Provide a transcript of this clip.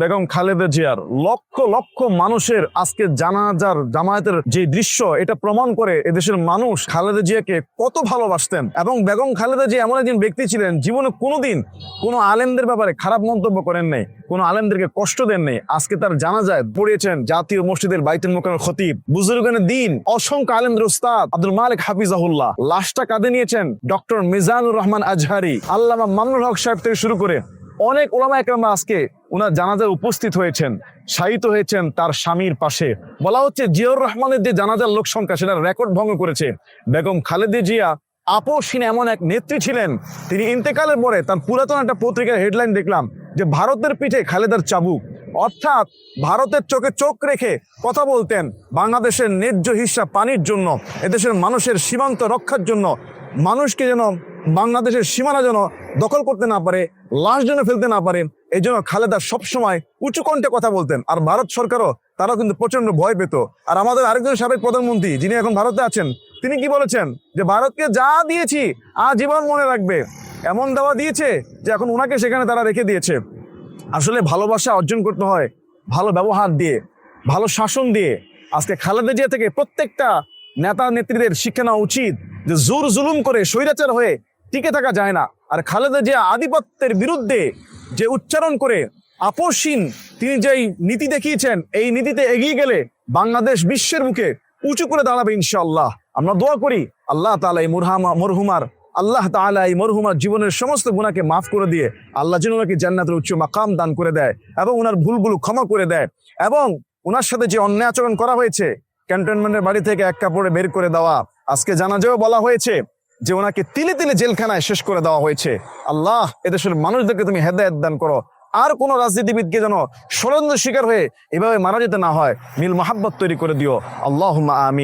বেগম খালেদা জিয়ার লক্ষ লক্ষ মানুষের আজকে জানাজার জামায়াতের যে দৃশ্য, এটা প্রমাণ করে এদেশের মানুষ খালেদা জিয়াকে কত ভালোবাসতেন। এবং বেগম খালেদা জিয়া এমন একজন ব্যক্তি ছিলেন, জীবনে কোনোদিন কোনো আলেমদের ব্যাপারে খারাপ মন্তব্য করেন নাই, কোনো আলেমদেরকে কষ্ট দেন নাই। আজকে তার জানাজায় পড়িয়েছেন জাতীয় মসজিদের বাইতুল মোকামের খতিব। বুজুর্গানের দিন অসংখ্য আলেমদের উস্তাদ আব্দুল মালিক হাফিজাহুল্লাহ। লাশটা কাঁধে নিয়েছেন ডক্টর মিজানুর রহমান আজহারি। আল্লামা মামনুল হক সাহেব থেকে শুরু করে অনেক ওলামা একরামা আজকে ওনার জানাজায় উপস্থিত হয়েছেন, শায়িত হয়েছেন তার স্বামীর পাশে। বলা হচ্ছে জিয়াউর রহমানের যে জানাজার লোক সংখ্যা, সেটা রেকর্ড ভঙ্গ করেছে। বেগম খালেদা জিয়া আপোষহীন এমন এক নেত্রী ছিলেন, তিনি ইন্তেকালের পরে তার পুরাতন একটা পত্রিকার হেডলাইন দেখলাম, যে ভারতের পিঠে খালেদার চাবুক। অর্থাৎ ভারতের চোখে চোখ রেখে কথা বলতেন বাংলাদেশের ন্যায্য হিস্সা পানির জন্য, এদেশের মানুষের সীমান্ত রক্ষার জন্য। মানুষকে যেন বাংলাদেশের সীমানা যেন দখল করতে না পারে, লাশ যেন ফেলতে না পারে, এই জন্য খালেদা সবসময় উঁচু কণ্ঠে কথা বলতেন। আর ভারত সরকারও তারাও কিন্তু প্রচণ্ড ভয় পেত। আর আমাদের আরেকজন সাবেক প্রধানমন্ত্রী, যিনি এখন ভারতে আছেন, তিনি কি বলেছেন? যে, ভারতকে যা দিয়েছি আজীবন মনে রাখবে। এমন দেওয়া দিয়েছে যে, এখন ওনাকে সেখানে তারা রেখে দিয়েছে। আসলে ভালোবাসা অর্জন করতে হয় ভালো ব্যবহার দিয়ে, ভালো শাসন দিয়ে। আজকে খালেদা জিয়া থেকে প্রত্যেকটা নেতা নেত্রীদের শিক্ষা নেওয়া উচিত যে, জোর জুলুম করে স্বৈরাচার হয়ে টিকে থাকা যায় না। আর খালেদা জিয়া আধিপত্যের বিরুদ্ধে যে উচ্চারণ করে আপোষহীন তিনি যেই নীতি দেখিয়েছেন, এই নীতিতে এগিয়ে গেলে বাংলাদেশ বিশ্বের মুখে উঁচু করে দাঁড়াবে ইনশাআল্লাহ। আমরা দোয়া করি, আল্লাহ তালা এই মুরহামা মরহুমার আল্লাহ তাআলা এই মরহুমার জীবনের সমস্ত গুণাকে মাফ করে দিয়ে আল্লাহ যেন ওনাকে জান্নাতের উচ্চ মাকাম দান করে দেয় এবং ওনার ভুলগুলো ক্ষমা করে দেয় এবং ওনার সাথে যে অন্যায় আচরণ করা হয়েছে, ক্যান্টনমেন্টের বাড়ি থেকে এক কাপড়ে বের করে দেওয়া, আজকে জানাজেও বলা হয়েছে যে ওনাকে তিলে তিলে জেলখানায় শেষ করে দেওয়া হয়েছে। আল্লাহ এদেশের মানুষদেরকে তুমি হেদায়ত দান করো। আর কোন রাজনীতিবিদকে যেন ষড়যন্ত্র শিকার হয়ে এভাবে মারা যেতে না হয়। মিল মোহাব্বত তৈরি করে দিও। আল্লাহ আমি